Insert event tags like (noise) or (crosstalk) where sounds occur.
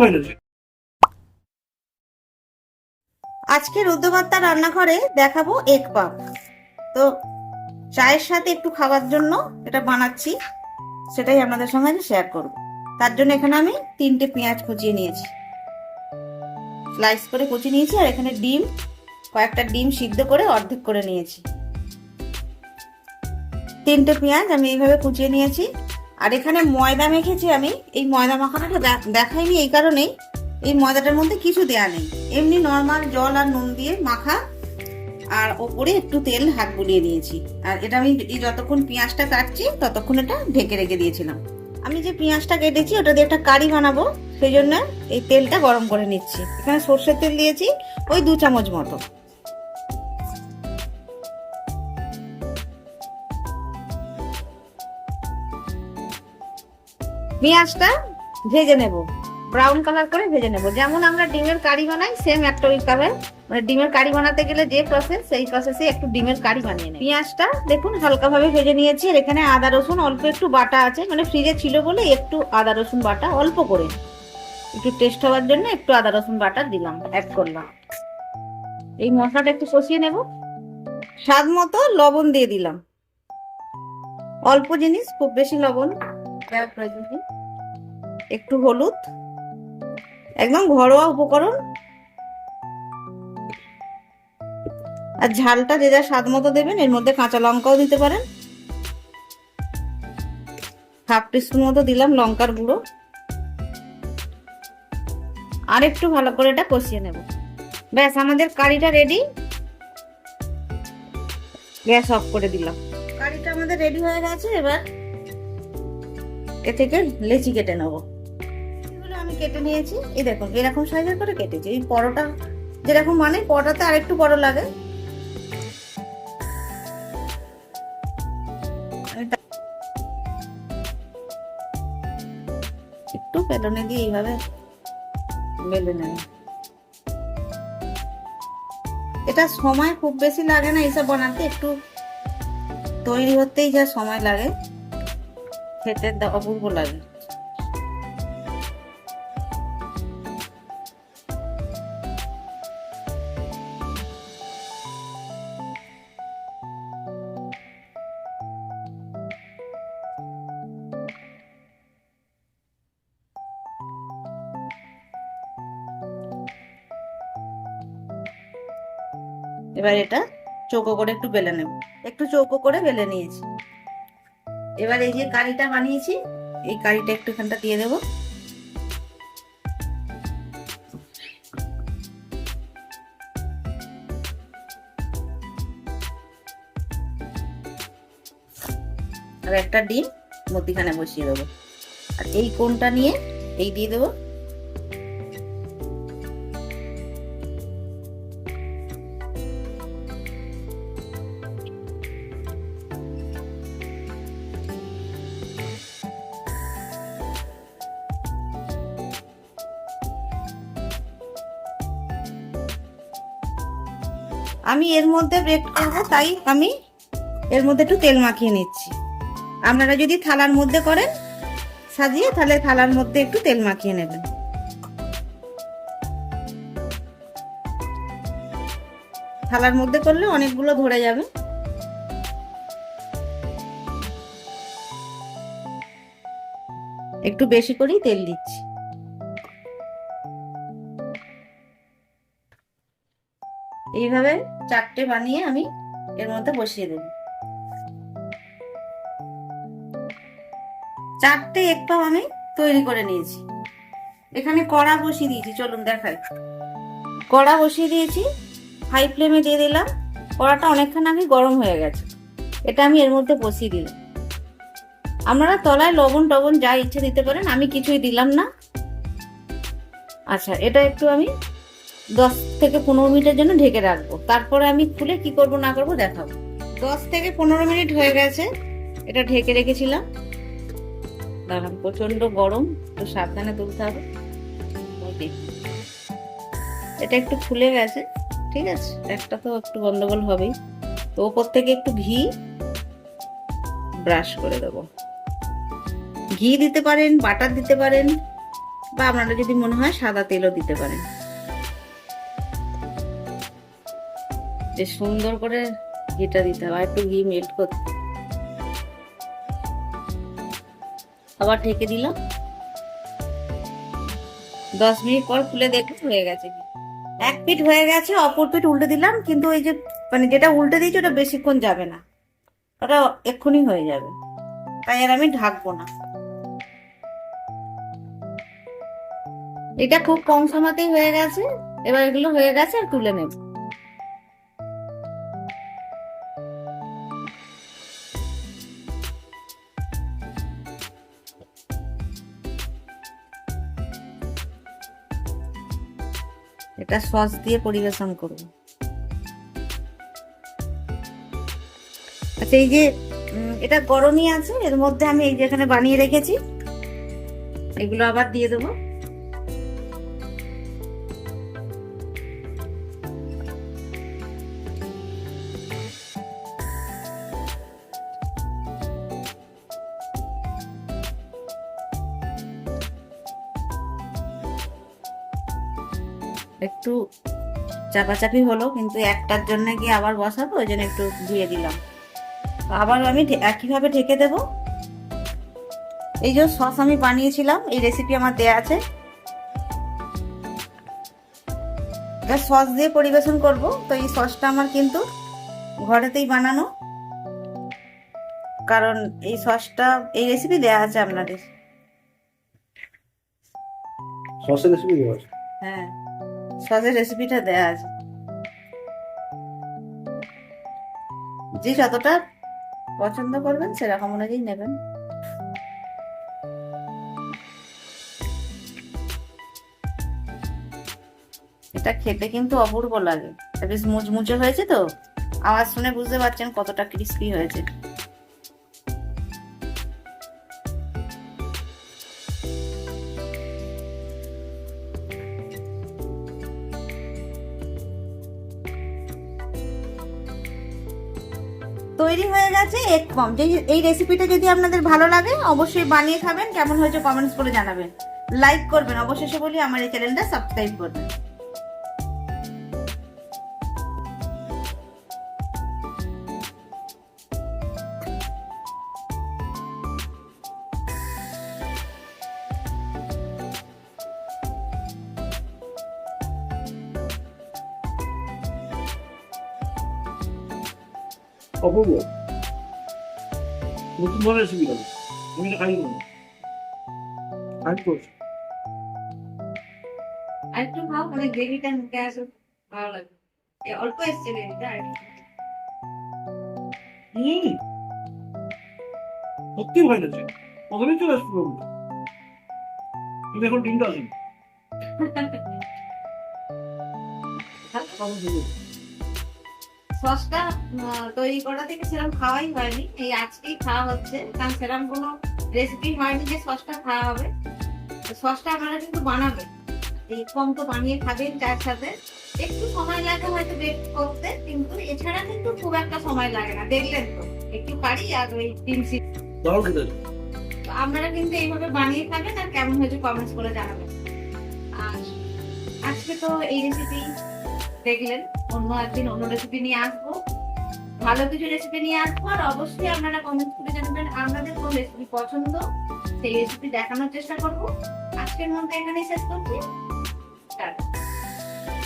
হয় না আজকে রুদ্রবার্তা রান্নাঘরে দেখাবো এগ পাপ। তো চায়ের সাথে একটু খাওয়ার জন্য এটা বানাচ্ছি, সেটাই আপনাদের সঙ্গে আমি শেয়ার করব। তার জন্য এখানে আমি তিনটে পেঁয়াজ কুচিয়ে নিয়েছি। স্লাইস করে কুচিয়ে নিয়েছি আর এখানে ডিম, কয়েকটা ডিম সিদ্ধ করে অর্ধেক করে নিয়েছি। তিনটে পেঁয়াজ আমি এইভাবে কুচিয়ে নিয়েছি। আর এখানে ময়দা মেখেছি আমি। এই ময়দা মাখানোটা দেখাইনি এই কারণেই। এই ময়দাটার মধ্যে কিছু দেয়া নেই। এমনি নর্মাল জল আর নুন দিয়ে মাখা। আর ওপরে একটু তেল হাত বুলিয়ে নিয়েছি আর এটা আমি যতক্ষণ পেঁয়াজটা কাটছি, ততক্ষণ এটা ঢেকে রেখে দিয়েছিলাম। আমি যে পেঁয়াজটা কেটেছি, ওটা দিয়ে একটা কারি বানাবো। সেই জন্য এই তেলটা গরম করে নিচ্ছি। এখানে সর্ষের তেল দিয়েছি, ওই দু চামচ মতো। পেঁয়াজটা ভেজে নেব। ব্রাউন কালার করে ভেজে নেব। যেমন আমরা ডিমের কারি বানাই সেম একটা ওই কালার মানে ডিমের কারি বানাতে গেলে যে প্রসেস সেই প্রসেসে একটু ডিমের কারি বানিয়ে নেই পেঁয়াজটা দেখুন হালকা ভাবে ভেজে নিয়েছি। আর এখানে আদা, রসুন, অল্প একটু বাটা আছে। মানে ফ্রিজে ছিল বলে একটু আদা, রসুন, বাটা অল্প করে। একটু টেস্ট হওয়ার জন্য একটু আদা, রসুন, বাটা দিলাম অ্যাড করলাম। এই মশলাটা একটু কষিয়ে নেব। স্বাদ মতো লবণ দিয়ে দিলাম। অল্প জিনিস, খুব বেশি লবণ একটু হলুদ, একদম ঘরোয়া উপকরণ। আর ঝালটা যে যা স্বাদ মতো দেবেন, এর মধ্যে কাঁচা লঙ্কাও দিতে পারেন। হাফ টিস্পুন মতো দিলাম লঙ্কার গুঁড়ো। আর একটু ভালো করে এটা কষিয়ে নেব। ব্যাস, আমাদের কারিটা রেডি গ্যাস অফ করে দিলাম। কারিটা আমাদের রেডি হয়ে গেছে, এবার এ থেকে লেচি কেটে নেব। আমি কেটে নিয়েছি। এই দেখুন এরকম সাইজের করে কেটেছি। এই পরোটা যেরকম মানে পরোটাতে আর একটু বড় লাগে। একটু পেলনে দিয়ে এইভাবে বেলে নেব। এটা সময় খুব বেশি লাগে না এইসব বানাতে, একটু তৈরি হতেই যা সময় লাগে। খেতে অপূর্ব লাগে। এবার এটা চৌকো করে একটু বেলে নেব। একটু চৌকো করে বেলে নিয়েছি। এবার এই যে কারিটা বানিয়েছি, এই কারিটা একটু এখানটা দিয়ে দেবো। আর একটা ডিম মধ্যিখানে বসিয়ে দেবো। আর এই কোনটা নিয়ে, এই দিয়ে দেবো আমি এর মধ্যে ব্রেড করব, তাই আমি এর মধ্যে একটু তেল মাখিয়ে নিচ্ছি। আপনারা যদি থালার মধ্যে করেন, সাজিয়ে তাহলে থালার মধ্যে একটু তেল মাখিয়ে নেবেন। থালার মধ্যে করলে অনেকগুলো ধরে যাবে। একটু বেশি করেই তেল দিচ্ছি। এইভাবে চারটে বানিয়ে আমি এর মধ্যে বসিয়ে দেব। চারটে এক পাও আমি তৈরি করে নিয়েছি। এখানে কড়া বসিয়ে দিয়েছি, চলুন দেখাই। কড়া বসিয়ে দিয়েছি হাই ফ্লেমে দিয়ে দিলাম। কড়াটা অনেকক্ষণ আগে গরম হয়ে গেছে। এটা আমি এর মধ্যে বসিয়ে দিলাম। আপনারা তলায় লবণ টবণ যা ইচ্ছে দিতে পারেন, আমি কিছুই দিলাম না। আচ্ছা এটা একটু আমি দশ থেকে পনেরো মিনিটের জন্য ঢেকে রাখব। তারপরে আমি খুলে কি করব, না করব দেখাবো। দশ থেকে পনেরো মিনিট হয়ে গেছে, এটা ঢেকে রেখেছিলাম। দাঁড়ান প্রচণ্ড গরম, একটু সাবধানে তুলতে হবে। এটা একটু ফুলে গেছে, ঠিক আছে? একটা তো একটু গন্ডগোল হবেই। তো ওপর থেকে একটু ঘি ব্রাশ করে দেবো। ঘি দিতে পারেন, বাটার দিতে পারেন, বা আপনারা যদি মনে হয় সাদা তেলও দিতে পারেন। বেশ সুন্দর করে ঘিটা দিতে হবে একটু ঘি মেল্ট করতে। আবার ঢেকে দিলাম। দশ মিনিট পর খুলে দেখুন হয়ে গেছে এক পিঠ হয়ে গেছে, অপর পিঠ উল্টে দিলাম, কিন্তু ওই যে মানে যেটা উল্টে দিয়েছি ওটা বেশিক্ষণ যাবে না। ওটা এক্ষুনি হয়ে যাবে। তাই আর আমি ঢাকবো না। এটা খুব কম সময়তেই হয়ে গেছে, এবার এগুলো হয়ে গেছে আর তুলে নেব। এটা সস দিয়ে পরিবেশন করব। আচ্ছা এই যে এটা গরমই আছে, এর মধ্যে আমি এই যে এখানে বানিয়ে রেখেছি, এগুলো আবার দিয়ে দেবো। একটু চাপাচাপি হলো কিন্তু একটার জন্য গিয়ে আবার বসাবো ওই জন্য একটু ধুয়ে দিলাম। আবার আমি একইভাবে ঢেকে দেব। এই যে সস আমি বানিয়েছিলাম এই রেসিপি আমার দেয়া আছে। এটা সস দিয়ে পরিবেশন করব। তো এই সসটা আমার কিন্তু ঘরেতেই বানানো। কারণ এই সসটা এই রেসিপি দেয়া আছে আপনাদের। সসের রেসিপি হ্যাঁ। সসের রেসিপিটা দেয়া আছে। যে যতটা পছন্দ করবেন, সেরকম অনুযায়ী নেবেন। এটা খেতে কিন্তু অপূর্ব লাগে। বেশ মুচমুচে হয়েছে তো। আওয়াজ শুনে বুঝতে পারছেন কতটা ক্রিস্পি হয়েছে। তৈরি হয়ে গেছে এক পম যে এই রেসিপিটা যদি আপনাদের ভালো লাগে, অবশ্যই বানিয়ে খাবেন। কেমন হয়েছে কমেন্টস করে জানাবেন। লাইক করবেন। অবশেষে বলি, আমার এই চ্যানেলটা সাবস্ক্রাইব করবেন। অপূর্ব নতুন ধরনের হবে আমি এটা খাই না খাই করছি আর একটু খাও মানে গ্রেভিটা মুখে আসো ভালো লাগে এ অল্প এসছে গ্রেভিটা আর সত্যি ভয় লাগছে। প্রথমেই চলে আসবে কিন্তু এখন ডিমটা আসেনি। (laughs) সসটা তৈরি করা থেকে সেরকম খাওয়াই হয়নি। এই আজকেই খাওয়া হচ্ছে। কারণ সেরকম কোনো রেসিপি হয়নি যে সসটা খাওয়া হবে। সসটা আপনারা কিন্তু বানাবেন। এই কম তো বানিয়ে খাবেন চায়ের সাথে। একটু সময় লাগে হয়তো বেক করতে কিন্তু এছাড়া কিন্তু খুব একটা সময় লাগে না। দেখলেন তো একটু পারি আর ওই ডিম সিদ্ধ। দারুণ খেতে আছে। তো আপনারা কিন্তু এইভাবে বানিয়ে খাবেন আর কেমন হয়েছে কমেন্টস করে জানাবেন। আর আজকে তো এই রেসিপি দেখলেন, অন্য একদিন অন্য রেসিপি নিয়ে আসব। ভালো কিছু রেসিপি নিয়ে আসব, আর অবশ্যই আপনারা কমেন্ট করে জানাবেন আপনাদের কোন রেসিপি পছন্দ। সেই রেসিপি দেখানোর চেষ্টা করব। আজকের মনটা এখানেই শেষ করছি।